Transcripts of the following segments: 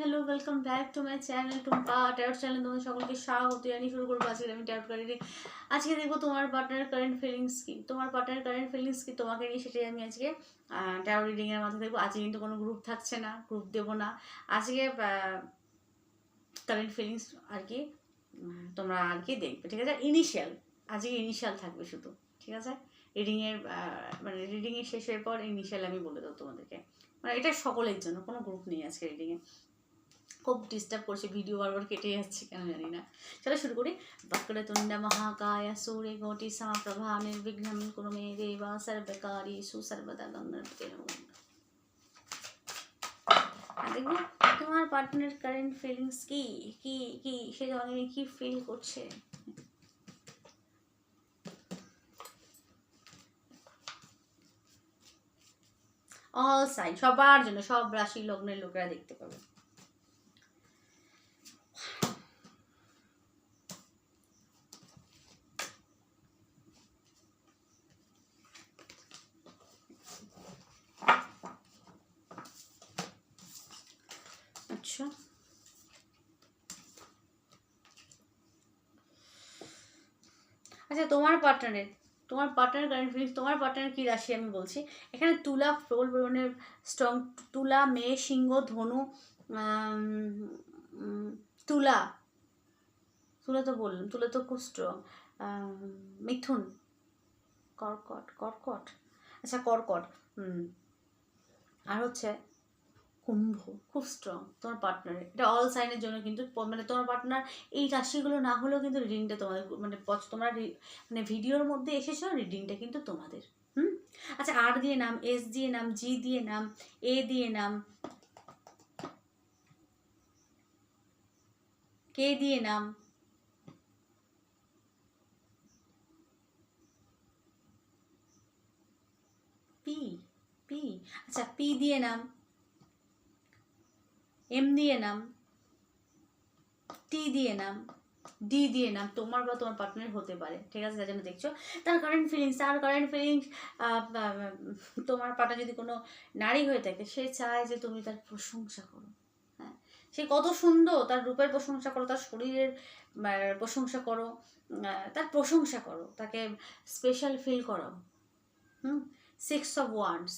Hello welcome back to my channel Tumpa tarot channel তোমাদের সকলকে স্বাগত। জানিয়ে শুরু করব আজকে আমি ট্যারোট কার্ড রিডিং আজকে দেখব তোমার পার্টনার কারেন্ট ফিলিংস কি। তোমার পার্টনার কারেন্ট ফিলিংস কি, তোমাকে নিয়ে সেটাই আমি আজকে ট্যারোট রিডিংয়ের মাধ্যমে দেখব। আজকে কিন্তু কোনো গ্রুপ থাকছে না গ্রুপ দেবো না। আজকে কারেন্ট ফিলিংস আর কি তোমরা আর কি দেখবে, ঠিক আছে? ইনিশিয়াল আজকে ইনিশিয়াল থাকবে শুধু, ঠিক আছে? রিডিংয়ের মানে রিডিংয়ের শেষের পর ইনিশিয়াল আমি বলে দেবো তোমাদেরকে। মানে এটা সকলের জন্য, কোনো গ্রুপ নেই আজকে রিডিংয়ে খুব ডিস্টার্ব করছে ভিডিও বারবার কেটে যাচ্ছে কেন জানি না। চলো শুরু করি। বক্রতুণ্ড মহাকায় সূর্য কোটি সমপ্রভা নির্বিঘ্নম কুরু মে দেবা সর্বকারী সুসর্বদা আর দেখব, তোমার পার্টনার কারেন্ট ফিলিংস কি? কি কি? সে তোমাকে কি ফিল করছে? অল সাইন সবার জন্য, সব রাশি লগ্নের লোকেরা দেখতে পাবে আচ্ছা আচ্ছা তোমার পার্টনারের তোমার পার্টনার কারেন্ট ফিলিংস তোমার পার্টনার কী রাশি আমি বলছি? এখানে তুলা, প্রবল পরিমাণে স্ট্রং তুলা, মেয়ে, সিংহ, ধনু তুলা। তুলা তো বললাম, তুলা তো খুব স্ট্রং মিথুন। কর্কট কর্কট। আচ্ছা কর্কট। আর হচ্ছে কুম্ভ। খুব স্ট্রং তোমার পার্টনারের এটা অল সাইনের জন্য কিন্তু মানে তোমার পার্টনার এই রাশিগুলো না হলেও কিন্তু রিডিংটা তোমাদের মানে তোমরা মানে ভিডিওর মধ্যে এসেছ রিডিংটা কিন্তু তোমাদের। হুম? আচ্ছা আর দিয়ে নাম এস দিয়ে নাম জি দিয়ে নাম এ দিয়ে নাম কে দিয়ে নাম পি পি আচ্ছা পি দিয়ে নাম এম দিয়ে নাম টি দিয়ে নাম ডি দিয়ে নাম, তোমার বা তোমার পার্টনার হতে পারে। ঠিক আছে যার জন্য দেখছ। তার কারেন্ট ফিলিংস তার কারেন্ট ফিলিংস তোমার পার্টনার যদি কোনো নারী হয়ে থাকে, সে চায় যে তুমি তার প্রশংসা করো। হ্যাঁ সে কত সুন্দর তার রূপের প্রশংসা করো, তার শরীরের প্রশংসা করো তার প্রশংসা করো, তাকে স্পেশাল ফিল করো হুম সিক্স অফ ওয়ান্ডস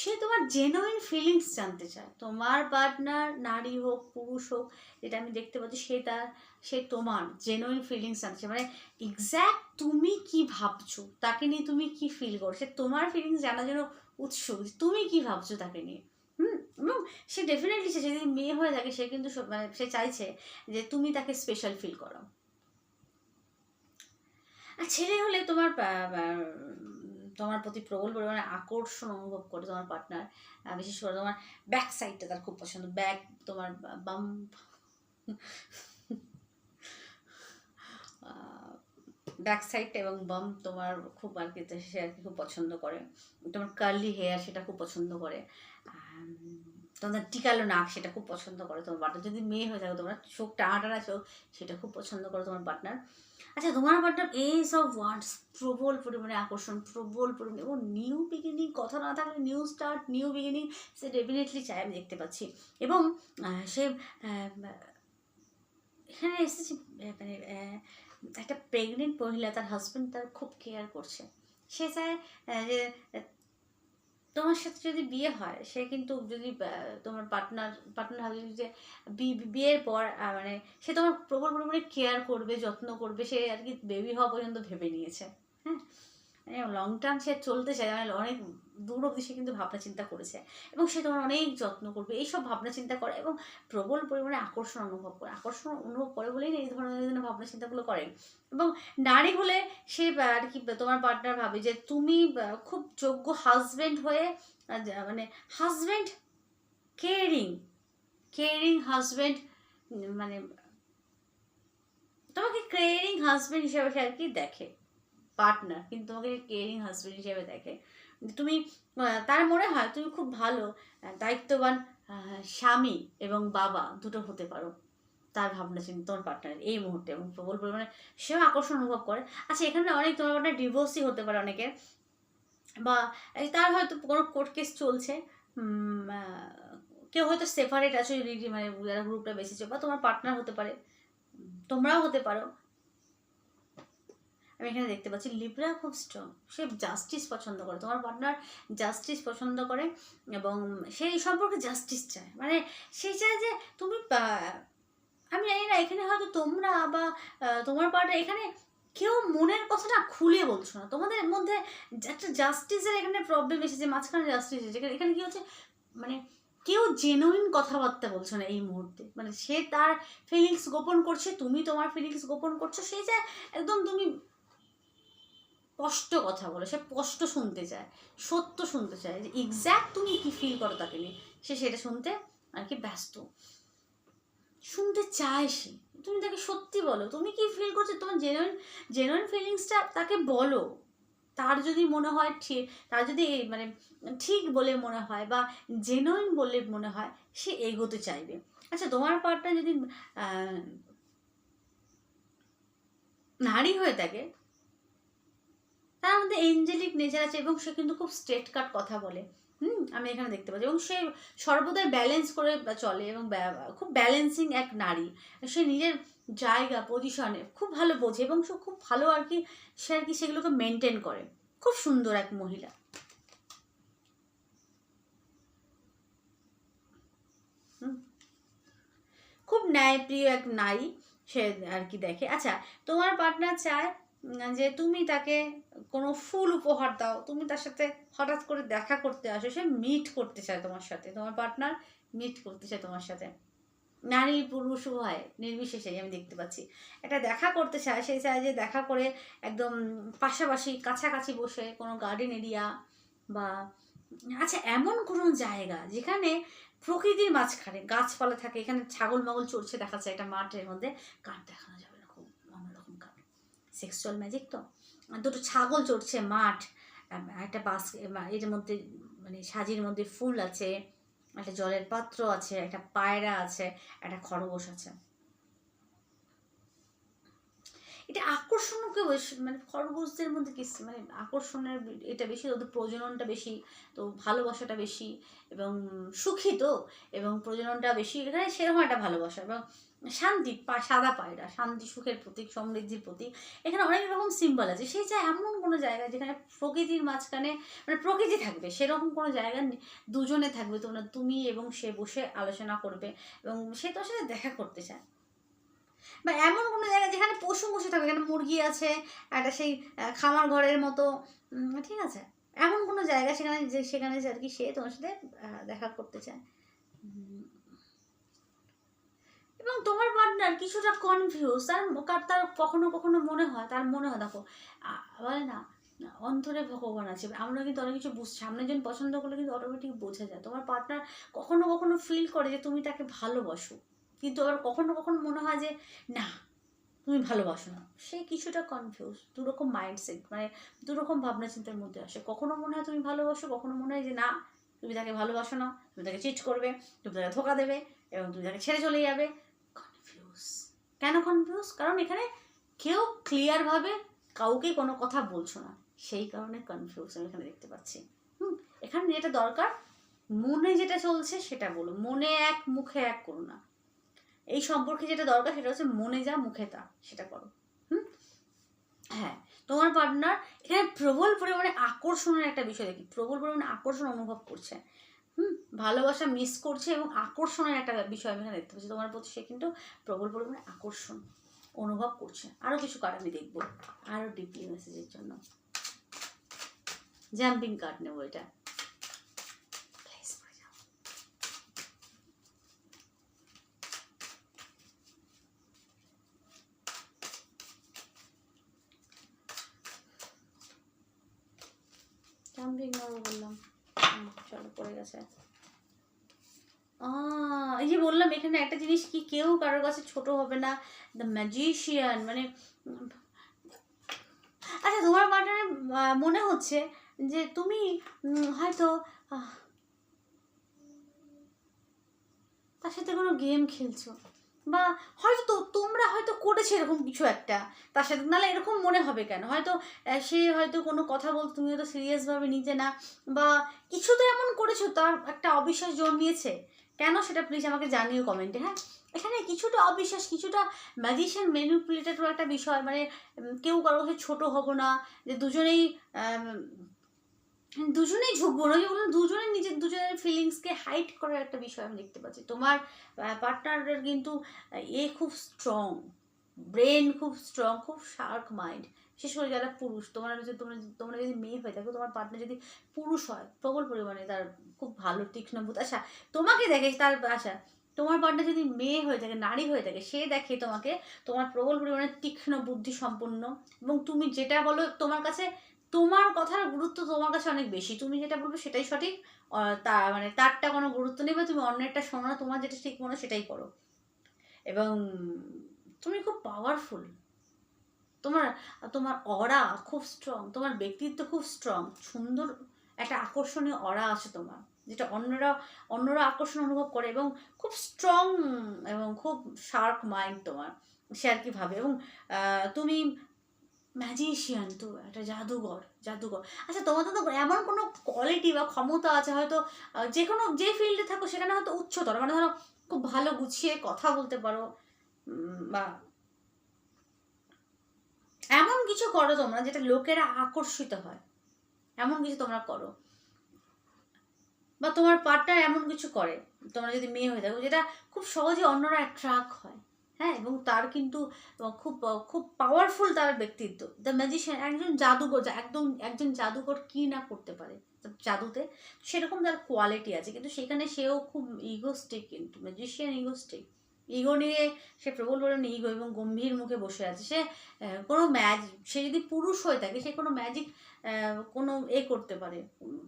সে তোমার জেনুইন ফিলিংস জানতে চায়। তোমার পার্টনার নারী হোক, পুরুষ হোক, যেটা আমি দেখতে পাচ্ছি, সে তার, সে তোমার জেনুইন ফিলিংস জানছে মানে এক্স্যাক্ট তুমি কি ভাবছ, তাকে নিয়ে তুমি কি ফিল করো? সে তোমার ফিলিংস জানার জন্য উৎসুক তুমি কি ভাবছ তাকে নিয়ে। হুম? এবং সে ডেফিনেটলি সে যদি মেয়ে হয়ে থাকে, সে কিন্তু মানে সে চাইছে যে তুমি তাকে স্পেশাল ফিল করো আর ছেলে হলে তোমার তোমার প্রতি প্রবল পরিমাণে আকর্ষণ অনুভব করে তোমার পার্টনার বিশেষ করে তোমার ব্যাক সাইডটা তার খুব পছন্দ। ব্যাক তোমার বাম ব্যাক সাইডটা এবং বাম তোমার খুব আর কি, সে আর কি খুব পছন্দ করে। তোমার কার্লি হেয়ার সেটা খুব পছন্দ করে। তোমার টিকালো নাক সেটা খুব পছন্দ করে তোমার পার্টনার যদি মেয়ে হয়ে থাকে, তোমার চোখ টানা টানা চোখ সেটা খুব পছন্দ করে তোমার পার্টনার আচ্ছা তোমার পার্টনার এই সব ওয়ার্ডস প্রবল পরিমাণে আকর্ষণ, প্রবল পরিমাণে, এবং নিউ বিগিনিং কথা না থাকলে নিউ স্টার্ট নিউ বিগিনিং সে ডেফিনেটলি চায়, আমি দেখতে পাচ্ছি। এবং সে এখানে এসেছে মানে একটা প্রেগনেন্ট মহিলা, তার হাজব্যান্ড তার খুব কেয়ার করছে। সে চায় যে তোমার সাথে যদি বিয়ে হয়, সে কিন্তু যদি তোমার পার্টনার পার্টনার হবে যে বিয়ের পর মানে সে তোমার প্রবল পরিমাণে কেয়ার করবে, যত্ন করবে, সে আর কি বেবি হওয়া পর্যন্ত ভেবে নিয়েছে। হ্যাঁ? লং টার্ম সে চলতে চায় মানে অনেক দূর অবধি সে কিন্তু ভাবনা চিন্তা করেছে। এবং সে তোমার অনেক যত্ন করবে, এইসব ভাবনা চিন্তা করে এবং প্রবল পরিমাণে আকর্ষণ অনুভব করে। আকর্ষণ অনুভব করে বলেই এই ধরনের ধরনের ভাবনা চিন্তাগুলো করে। এবং নারী হলে সে আর কি তোমার পার্টনার ভাবে যে তুমি খুব যোগ্য হাজব্যান্ড হয়ে মানে হাজব্যান্ড কেয়ারিং কেয়ারিং হাজব্যান্ড মানে তোমাকে কেয়ারিং হাজব্যান্ড হিসাবে সে আর কি দেখে। পার্টনার কিন্তু তোমাকে কেয়ারিং হাজবেন্ড হিসেবে দেখে। তুমি তার মনে হয় তুমি খুব ভালো দায়িত্ববান স্বামী এবং বাবা দুটো হতে পারো। তার ভাবনা চিন্তা, তোমার পার্টনারের এই মুহূর্তে এবং প্রবল পরিমাণে সেও আকর্ষণ অনুভব করে। আচ্ছা এখানে অনেক তোমার পার্টনার ডিভোর্সই হতে পারে অনেকের বা তার হয়তো কোনো কোর্ট কেস চলছে কেউ হয়তো সেপারেট আছো মানে যারা গ্রুপটা বেসেছো বা তোমার পার্টনার হতে পারে তোমরাও হতে পারো। আমি এখানে দেখতে পাচ্ছি লিব্রা খুব স্ট্রং সে জাস্টিস পছন্দ করে। তোমার পার্টনার জাস্টিস পছন্দ করে এবং সেই সম্পর্কে জাস্টিস চায়। মানে সে চায় যে তুমি আমি জানি না, এখানে হয়তো তোমরা বা তোমার পার্টনার এখানে কেউ মনের কথাটা খুলে বলছো না। তোমাদের মধ্যে একটা জাস্টিসের এখানে প্রবলেম এসেছে, মাঝখানে জাস্টিস এসেছে। এখানে- কি হচ্ছে মানে কেউ জেনুইন কথাবার্তা বলছো না এই মুহূর্তে। মানে সে তার ফিলিংস গোপন করছে, তুমি তোমার ফিলিংস গোপন করছ সেই যে একদম তুমি স্পষ্ট কথা বলো, সে স্পষ্ট শুনতে চায়, সত্য শুনতে চায় যে এক্স্যাক্ট তুমি কি ফিল করো তাকে নিয়ে? সে সেটা শুনতে আর কি ব্যস্ত। শুনতে চায় সে। তুমি তাকে সত্যি বলো, তুমি কি ফিল করছ? তোমার জেনুইন জেনুইন ফিলিংসটা তাকে বলো। তার যদি মনে হয় ঠিক তার যদি মানে ঠিক বলে মনে হয় বা জেনুইন বলে মনে হয়, সে এগোতে চাইবে। আচ্ছা তোমার পার্টটা যদি নারী হয়ে থাকে তার মধ্যে এঞ্জেলিক নেচার আছে এবং সে কিন্তু খুব স্ট্রেট কাট কথা বলে। হুম, আমি এখানে দেখতে পাচ্ছি। এবং সে সর্বদাই ব্যালেন্স করে চলে এবং খুব ব্যালেন্সিং এক নারী। সে নিজের জায়গা পজিশনে খুব ভালো বোঝে এবং সে খুব ভালো আর কি, সে আর কি সেগুলোকে মেনটেন করে। খুব সুন্দর এক মহিলা। খুব ন্যায়প্রিয় এক নারী সে আর কি দেখে। আচ্ছা তোমার পার্টনার চায় যে তুমি তাকে কোনো ফুল উপহার দাও, তুমি তার সাথে হঠাৎ করে দেখা করতে আসো, সে মিট করতে চায় তোমার সাথে, তোমার পার্টনার মিট করতে চায় তোমার সাথে। নারী পুরুষ উভয়, নির্বিশেষে আমি দেখতে পাচ্ছি। একটা দেখা করতে চায়, সে চায় যে দেখা করে একদম পাশাপাশি কাছাকাছি বসে কোনো গার্ডেন এরিয়া বা আচ্ছা এমন কোনো জায়গা যেখানে প্রকৃতির মাঝখানে গাছপালা থাকে, এখানে ছাগল মাগল চড়ছে, দেখা যায় একটা মাঠের মধ্যে কাঠ দেখানো যাবে না খুব অন্যরকম কাঠ সেক্সুয়াল ম্যাজিক তো? দুটো ছাগল চড়ছে, মাঠ একটা বাসের মধ্যে মানে সাজির মধ্যে ফুল আছে, একটা জলের পাত্র আছে, একটা পায়রা আছে, একটা খরগোশ আছে। এটা আকর্ষণকে মানে খরগোশদের মধ্যে কি মানে আকর্ষণের এটা বেশি, ওদের প্রজননটা বেশি, তো ভালোবাসাটা বেশি, এবং সুখী তো, এবং প্রজননটা বেশি, এখানে সেরকম একটা ভালোবাসা, এবং শান্তি সাদা পায়রা, শান্তি, সুখের প্রতীক, সমৃদ্ধির প্রতীক। এখানে অনেক রকম সিম্বল আছে। সেই চায় এমন কোনো জায়গা যেখানে প্রকৃতির মাঝখানে মানে প্রকৃতি থাকবে। সেরকম কোনো জায়গা দুজনে থাকবে তোমরা, তুমি এবং সে বসে আলোচনা করবে এবং সে তোর সাথে দেখা করতে চায়। বা এমন কোনো জায়গা যেখানে পশু বসে থাকবে এখানে মুরগি আছে, একটা সেই খামার ঘরের মতো ঠিক আছে? এমন কোনো জায়গা সেখানে যে সেখানে যে আর কি সে তোমার সাথে দেখা করতে চায়। এবং তোমার পার্টনার কিছুটা কনফিউজ তার তার কখনো কখনো মনে হয়, তার মনে হয়, দেখো বলে না অন্তরে ভগবান আছে, আমরা কিন্তু অনেক কিছু বুঝ সামনে জন পছন্দ করলে কিন্তু অটোমেটিক বোঝা যায়, তোমার পার্টনার কখনো কখনো ফিল করে যে তুমি তাকে ভালোবাসো, কিন্তু আবার কখনো কখনো মনে হয় যে, না, তুমি ভালোবাসো না। সে কিছুটা কনফিউজ দুরকম মাইন্ডসেট মানে দুরকম ভাবনা চিন্তার মধ্যে আসে, কখনো মনে হয় তুমি ভালোবাসো, কখনো মনে হয় যে, না, তুমি তাকে ভালোবাসো না, তুমি তাকে চিট করবে, তুমি তাকে ধোকা দেবে, এবং তুমি তাকে ছেড়ে চলে যাবে। কনফিউজ কেন কনফিউজ কারণ এখানে কেউ ক্লিয়ারভাবে কাউকে কোনো কথা বলছো না। সেই কারণে কনফিউজ আমি এখানে দেখতে পাচ্ছি। হুম, এখানে যেটা দরকার, মনে যেটা চলছে সেটা বলো। মনে এক, মুখে এক করো না। এই সম্পর্কে যেটা দরকার সেটা হচ্ছে মনে যা, মুখে তা, সেটা করো। হুম? হ্যাঁ তোমার পার্টনার এখানে প্রবল পরিমাণে আকর্ষণের একটা বিষয় দেখি। প্রবল পরিমাণে আকর্ষণ অনুভব করছে। হুম, ভালোবাসা মিস করছে এবং আকর্ষণের একটা বিষয় আমি এখানে দেখতে পাচ্ছি। তোমার প্রতি সে কিন্তু প্রবল পরিমাণে আকর্ষণ অনুভব করছে। আরও কিছু কার্ড আমি দেখব। আরও ডিপলি মেসেজের জন্য। জাম্পিং কার্ড নেব এটা। বললাম। চলো পড়ে গেছে। এই যে বললাম, এখানে একটা জিনিস কি কেউ কারোর কাছে ছোট হবে না দ্য ম্যাজিশিয়ান মানে আচ্ছা তোমার মাঠে মনে হচ্ছে যে তুমি হয়তো তার সাথে কোনো গেম খেলছো। বা হয়তো তোমরা হয়তো করেছে এরকম কিছু একটা, তার সাথে নাহলে এরকম মনে হবে কেন? হয়তো সে হয়তো কোনো কথা বলতে তুমি হয়তো সিরিয়াসভাবে নিতে না, বা কিছু তো এমন করেছ, তার একটা অবিশ্বাস জন্মিয়েছে। কেন সেটা প্লিজ আমাকে জানিও কমেন্টে হ্যাঁ? এখানে কিছুটা অবিশ্বাস, কিছুটা ম্যাজিশিয়ান ম্যানিপুলেটেড একটা বিষয় মানে কেউ কারও ছোটো হব না, যে দুজনেই দুজনেই ঝুঁকবো না যেগুলো দুজনে নিজের, দুজনের ফিলিংসকে হাইট করার একটা বিষয় আমি দেখতে পাচ্ছি। তোমার পার্টনারের কিন্তু এ খুব স্ট্রং ব্রেন খুব স্ট্রং খুব শার্প মাইন্ড বিশেষ করে যারা পুরুষ। তোমার যদি, তোমরা তোমরা যদি মেয়ে হয়ে থাকো, তোমার পার্টনার যদি পুরুষ হয়, প্রবল পরিমাণে তার খুব ভালো তীক্ষ্ণ বুধ। আচ্ছা তোমাকে দেখে তার আচ্ছা তোমার পার্টনার যদি মেয়ে হয়ে থাকে, নারী হয়ে থাকে, সে দেখে তোমাকে তোমার প্রবল পরিমাণে তীক্ষ্ণ বুদ্ধি সম্পন্ন এবং তুমি যেটা বলো তোমার কাছে তোমার কথার গুরুত্ব তোমার কাছে অনেক বেশি। তুমি যেটা বলবে সেটাই সঠিক। তা মানে তারটা কোনো গুরুত্ব নেই বা তুমি অন্যেরটা শোনো না তোমার যেটা ঠিক মনে সেটাই করো। এবং তুমি খুব পাওয়ারফুল তোমার তোমার অরা খুব স্ট্রং তোমার ব্যক্তিত্ব খুব স্ট্রং সুন্দর একটা আকর্ষণীয় অরা আছে তোমার, যেটা অন্যরা অন্যরা আকর্ষণ অনুভব করে এবং খুব স্ট্রং এবং খুব শার্প মাইন্ড তোমার। সে আর কি ভাবে? এবং তুমি ম্যাজিশিয়ান তো, একটা জাদুঘর জাদুঘর। আচ্ছা তোমাদের তো এমন কোনো কোয়ালিটি বা ক্ষমতা আছে হয়তো যে কোনো, যে ফিল্ডে থাকো, সেখানে হয়তো উচ্চতর। মানে ধরো, খুব ভালো গুছিয়ে কথা বলতে পারো বা এমন কিছু করো তোমরা যেটা লোকেরা আকর্ষিত হয়। এমন কিছু তোমরা করো। বা তোমার পার্টনার এমন কিছু করে, তোমরা যদি মেয়ে হয়ে থাকো, যেটা খুব সহজে অন্যরা অ্যাট্রাক্ট হয়। হ্যাঁ এবং তার কিন্তু খুব খুব পাওয়ারফুল তার ব্যক্তিত্ব। দ্য ম্যাজিশিয়ান একজন জাদুকর একদম, একজন জাদুকর কি না করতে পারে জাদুতে, সেরকম তার কোয়ালিটি আছে। কিন্তু সেখানে সেও খুব ইগোস্টিক কিন্তু ম্যাজিশিয়ান ইগোস্টিক ইগো নিয়ে, সে প্রবল পরিমাণে ইগো এবং গম্ভীর মুখে বসে আছে। সে কোনো ম্যাজ, সে যদি পুরুষ হয়ে থাকে, সে কোনো ম্যাজিক কোনো এ করতে পারে,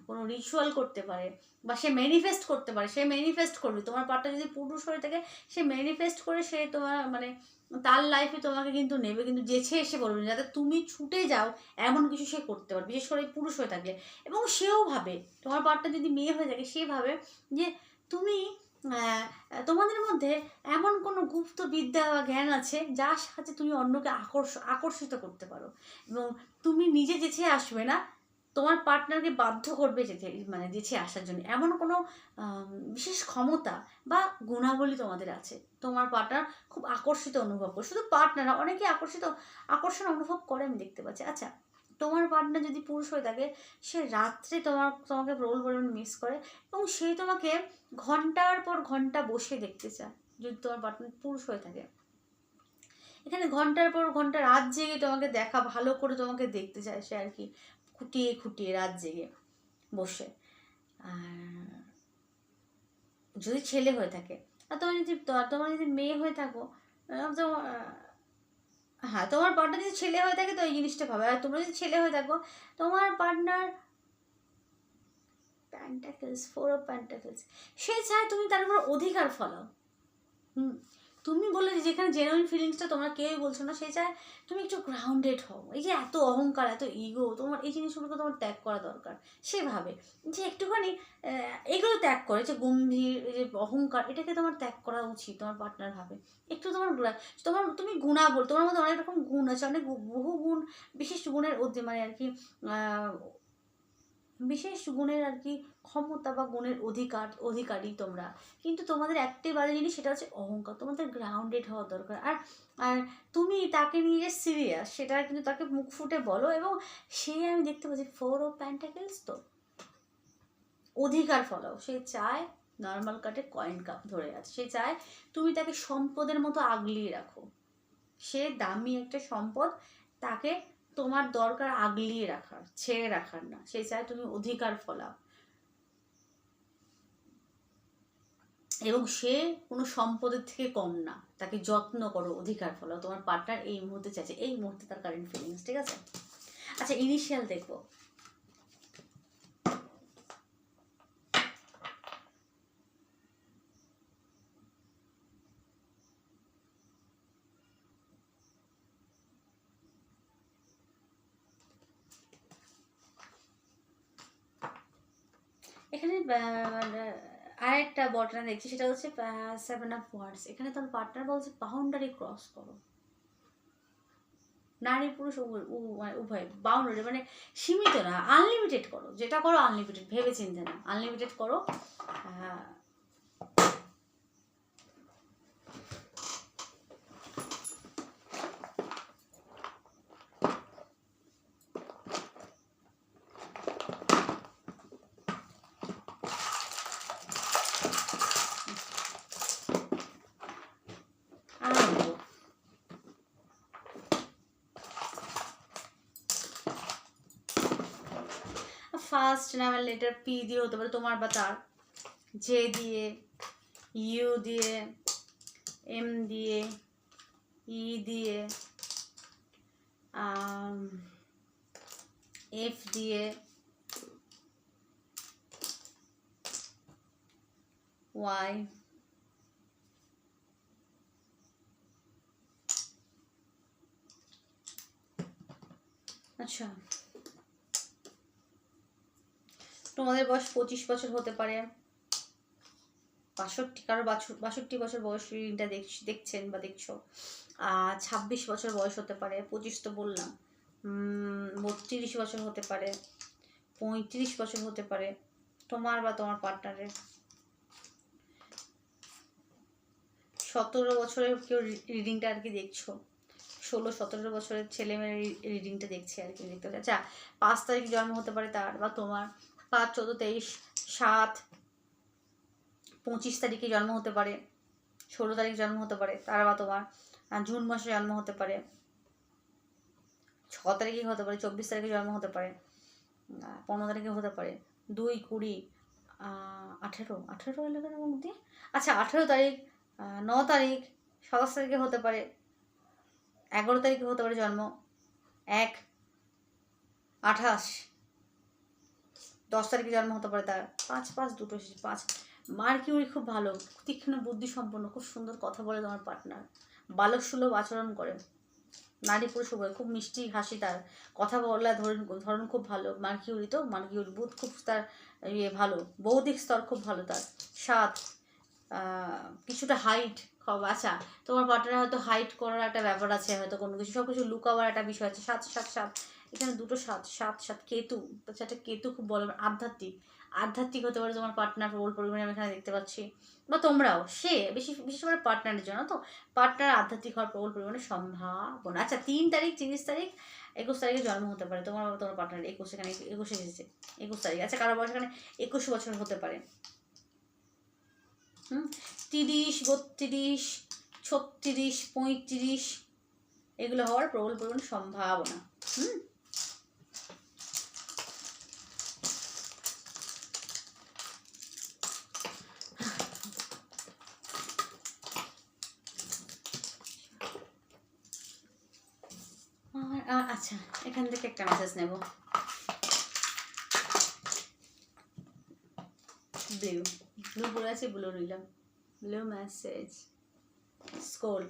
কোনো রিচুয়াল করতে পারে, বা সে ম্যানিফেস্ট করতে পারে, সে ম্যানিফেস্ট করবে। তোমার পার্টনার যদি পুরুষ হয়ে থাকে, সে ম্যানিফেস্ট করে সে তোমার মানে তার লাইফে তোমাকে কিন্তু নেবে, কিন্তু যেছে এসে বলবে যাতে তুমি ছুটে যাও, এমন কিছু সে করতে পারে, বিশেষ করে পুরুষ হয়ে থাকলে। এবং সেও ভাবে, তোমার পার্টনার যদি মেয়ে হয়ে থাকে, সে ভাবে যে তুমি তোমাদের মধ্যে এমন কোনো গুপ্ত বিদ্যা বা জ্ঞান আছে যার সাহায্যে তুমি অন্যকে আকর্ষ, আকর্ষিত করতে পারো? এবং তুমি নিজে যেছে আসবে না, তোমার পার্টনারকে বাধ্য করবে যেতে মানে যেছে আসার জন্য। এমন কোনো বিশেষ ক্ষমতা বা গুণাবলী তোমাদের আছে? তোমার পার্টনার খুব আকর্ষিত অনুভব করে। শুধু পার্টনার অনেকে আকর্ষিত, আকর্ষণ অনুভব করে আমি দেখতে পাচ্ছি। আচ্ছা তোমার পার্টনার যদি পুরুষ হয়ে থাকে সে রাত্রে তোমার তোমাকে প্রবল পরিমাণে মিস করে এবং সে তোমাকে ঘণ্টার পর ঘণ্টা বসে দেখতে চায় যদি তোমার পার্টনার পুরুষ হয়ে থাকে। এখানে ঘণ্টার পর ঘণ্টা রাত জেগে তোমাকে দেখা ভালো করে তোমাকে দেখতে চায় সে আর কি খুঁটিয়ে খুঁটিয়ে রাত জেগে বসে। আর যদি ছেলে হয়ে থাকে আর তোমার যদি তোমার যদি মেয়ে হয়ে থাকো আহ, তো আহ, হ্যাঁ তোমার পার্টনার যদি ছেলে হয়ে থাকে তো এই জিনিসটা ভাবে। আর তোমরা যদি ছেলে হয়ে থাকো, তোমার partner pentacles four of pentacles সে চায় তুমি তার উপর অধিকার ফলাও। হুম তুমি বলে যেখানে জেনুইন ফিলিংসটা তোমরা কেউই বলছো না সে চায় তুমি একটু গ্রাউন্ডেড হও। এই যে এত অহংকার, এত ইগো তোমার এই জিনিসগুলোকে তোমার ত্যাগ করা দরকার। সেভাবে যে একটুখানি এগুলো ত্যাগ করে, যে গম্ভীর যে অহংকার, এটাকে তোমার ত্যাগ করা উচিত, তোমার পার্টনার ভাবে। একটু তোমার তোমার, তুমি গুণা বল তোমার মধ্যে অনেক রকম গুণ আছে, অনেক বহু গুণ বিশেষ গুণের মানে আর কি বিশেষ গুণের আর কি ক্ষমতা বা গুণের অধিকার, অধিকারী তোমরা। কিন্তু তোমাদের একটাই বাজে জিনিস, সেটা হচ্ছে অহংকার। তোমাদের গ্রাউন্ডেড হওয়া দরকার। আর আর তুমি তাকে নিয়ে যে সিরিয়াস সেটা কিন্তু তাকে মুখ ফুটে বলো এবং সে আমি দেখতে পাচ্ছি ফোর ও প্যান্টাকেলস তো। অধিকার ফলাও সে চায় নর্মাল কাটে কয়েন কাপ ধরে আছে। সে চায় তুমি তাকে সম্পদের মতো আগলিয়ে রাখো। সে দামি একটা সম্পদ তাকে তোমার দরকার আগলিয়ে রাখার, ছেড়ে রাখার না। সেই চায় তুমি অধিকার ফলাও। এবং সে কোনো সম্পদের থেকে কম না। তাকে যত্ন করো, অধিকার ফলাও। তোমার পার্টনার এই মুহূর্তে চাইছে, এই মুহূর্তে তার কারেন্ট ফিলিংস ঠিক আছে? আচ্ছা ইনিশিয়াল দেখব। এখানে আর একটা বটনা দেখছি, সেটা হচ্ছে সেভেন অফ ওয়ার্ডস এখানে তোমার পার্টনার বলছে বাউন্ডারি ক্রস করো। নারী, পুরুষ, উভয়- মানে উভয় বাউন্ডারি মানে সীমিত না আনলিমিটেড করো। যেটা করো আনলিমিটেড ভেবে চিন্তে না। আনলিমিটেড করো ফার্স্ট নামের লেটার পি দিয়ে হতে পারে তোমার বা তার জে দিয়ে ইউ দিয়ে এম দিয়ে ই দিয়ে এফ দিয়ে ওয়াই আচ্ছা তোমাদের বয়স পঁচিশ বছর হতে পারে। বাষট্টি, কারও বাষট্টি বছর বয়স রিডিংটা দেখ- দেখছেন বা দেখছ। ছাব্বিশ বছর বয়স হতে পারে, পঁচিশ তো বললাম। বত্রিশ বছর হতে পারে, পঁয়ত্রিশ বছর হতে পারে, তোমার বা তোমার পার্টনারের সতেরো বছরের কেউ রিডিংটা আর কি দেখছ। ষোলো, সতেরো বছরের ছেলে মেয়ের রিডিংটা দেখছে আর কি, দেখতে। আচ্ছা পাঁচ তারিখ জন্ম হতে পারে তার বা তোমার। পাঁচ, চোদ্দ, তেইশ, সাত, পঁচিশ তারিখে জন্ম হতে পারে, ষোলো তারিখ জন্ম হতে পারে, তার বা তোমার জুন মাসে জন্ম হতে পারে, ছ তারিখে হতে পারে, চব্বিশ তারিখে জন্ম হতে পারে পনেরো তারিখে হতে পারে, দুই, কুড়ি আঠেরো আঠেরো এলাকার মধ্যে আচ্ছা আঠেরো তারিখ ন তারিখ, সাতাশ তারিখে হতে পারে, এগারো তারিখে হতে পারে জন্ম, এক, আঠাশ দশ তারিখে জন্ম হতে পারে তার। পাঁচ পাঁচ, দুটো পাঁচ। মার্কিউরি খুব ভালো, তীক্ষ্ণ বুদ্ধি সম্পন্ন, খুব সুন্দর কথা বলে তোমার পার্টনার বালক সুলভ আচরণ করে। নারী পুরুষ উভয়, খুব মিষ্টি হাসি তার। কথা বলার ধরন ধরন খুব ভালো। মার্কিউরি তো? মার্কিউরি বুধ খুব তার ইয়ে ভালো। বৌদ্ধিক স্তর খুব ভালো তার। সাত কিছুটা হাইট আচ্ছা। তোমার পার্টনার হয়তো হাইট করার একটা ব্যাপার আছে, হয়তো কোনো কিছু সব কিছু লুকাবার একটা বিষয় আছে। সাত সাত সাত। এখানে দুটো সাত সাত সাত কেতু। আচ্ছা একটা কেতু খুব বড়, আধ্যাত্মিক। আধ্যাত্মিক হতে পারে তোমার পার্টনার রোল পরিমাণে আমি এখানে দেখতে পাচ্ছি। বা তোমরাও, সে, বেশি, বিশেষ করে পার্টনারের জন্য তো পার্টনার আধ্যাত্মিক হওয়ার প্রবল পরিমাণে সম্ভাবনা। আচ্ছা তিন তারিখ, তিরিশ তারিখ, একুশ তারিখে জন্ম হতে পারে। তোমার বা তোমার পার্টনার একুশ, এখানে একুশে এসেছে। একুশ তারিখ। আচ্ছা কারও বয়স এখানে একুশ বছর হতে পারে। হুম, তিরিশ, বত্রিশ, ছত্রিশ, পঁয়ত্রিশ, এগুলো হওয়ার প্রবল পরিমাণে সম্ভাবনা। হুম আর- আর আচ্ছা এখান থেকে একটা মেসেজ নেব। ব্লু ব্লু পড়ে আছে, ব্লু নিলাম। Blue message. স্কোল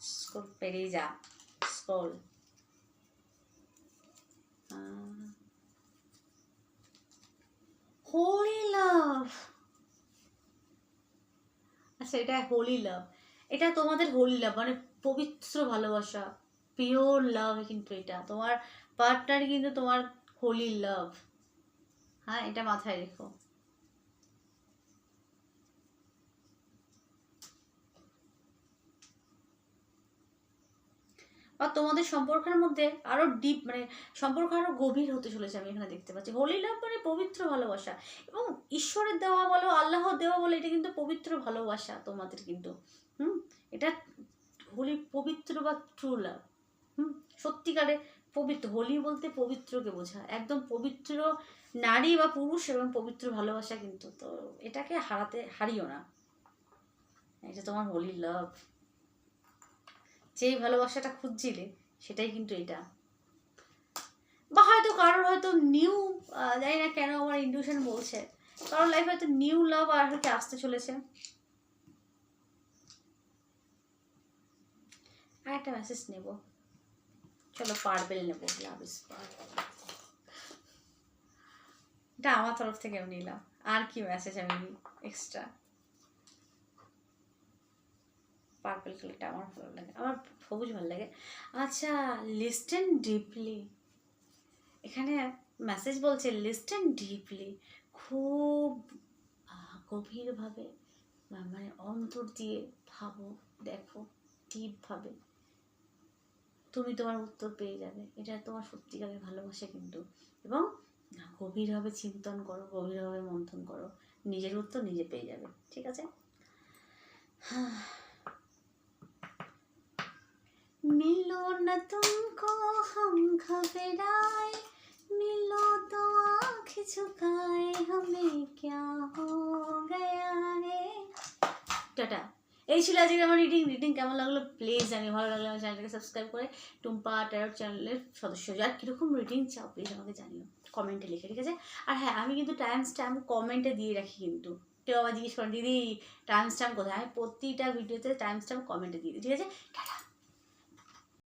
স্কোল পেরিয়ে যা স্কোল হোলি লাভ। আচ্ছা এটা হোলি লাভ। এটা তোমাদের হোলি লাভ মানে পবিত্র ভালোবাসা পিওর লাভ কিন্তু এটা। তোমার পার্টনার কিন্তু তোমার হোলি লাভ হ্যাঁ এটা মাথায় রেখো। বা তোমাদের সম্পর্কের মধ্যে আরও ডিপ মানে সম্পর্ক আরও গভীর হতে চলেছে, আমি এখানে দেখতে পাচ্ছি। হোলি লাভ মানে পবিত্র ভালোবাসা। এবং ঈশ্বরের দেওয়া বলো, আল্লাহর দেওয়া বলো, এটা কিন্তু পবিত্র ভালোবাসা তোমাদের কিন্তু। হুম? এটা হোলি পবিত্র বা ট্রু লাভ সত্যিকারে পবিত্র, হোলি বলতে পবিত্রকে বোঝা। একদম পবিত্র নারী বা পুরুষ এবং পবিত্র ভালোবাসা কিন্তু তো এটাকে হারাতে, হারিও না। এটা তোমার হোলি লাভ যেই ভালোবাসাটা খুঁজছিলে, সেটাই কিন্তু এটা। বা হয়তো কারোর হয়তো নিউ জানি না কেন আমার ইন্ডিউশন বলছে। কারোর লাইফে হয়তো নিউ লাভ আর হয়তো আসতে চলেছে। আর একটা মেসেজ নেব। চলো পারবেল নেব লাভ ইজ এটা আমার তরফ থেকে আমি নিলাম। আর কি মেসেজ আমি নিই এক্সট্রা পার্পল কালারটা আমার ভালো লাগে। আমার সবুজ ভালো লাগে। আচ্ছা লিস্টেন ডিপলি এখানে মেসেজ বলছে লিস্টেন ডিপলি খুব গভীরভাবে মানে অন্তর দিয়ে ভাবো, দেখো ডিপভাবে তুমি তোমার উত্তর পেয়ে যাবে। এটা তোমার সত্যিকারের ভালোবাসা কিন্তু। এবং গভীরভাবে চিন্তন করো, গভীরভাবে মন্থন করো। নিজের উত্তর নিজে পেয়ে যাবে, ঠিক আছে? মিলো না তুমি হম খবরায় মিলো তো কিছু খায় হমে ক্যা হো গয়া রে। টাটা। এই ছিল আজকে আমার রিডিং রিডিং কেমন লাগল? প্লিজ জানি ভালো লাগল আমার চ্যানেলটাকে সাবস্ক্রাইব করে টুম্পা ট্যারট চ্যানেলের সদস্য। আর কীরকম রিডিং চাও প্লিজ আমাকে জানিও। কমেন্টে লিখে, ঠিক আছে? আর হ্যাঁ আমি কিন্তু টাইম স্ট্যাম্প কমেন্টে দিয়ে রাখি কিন্তু। কেউ আবার জিজ্ঞেস করেন দিদি টাইম স্ট্যাম্প কোথায়? আমি প্রতিটা ভিডিওতে টাইম স্ট্যাম্প কমেন্টে দিয়ে দিই, ঠিক আছে?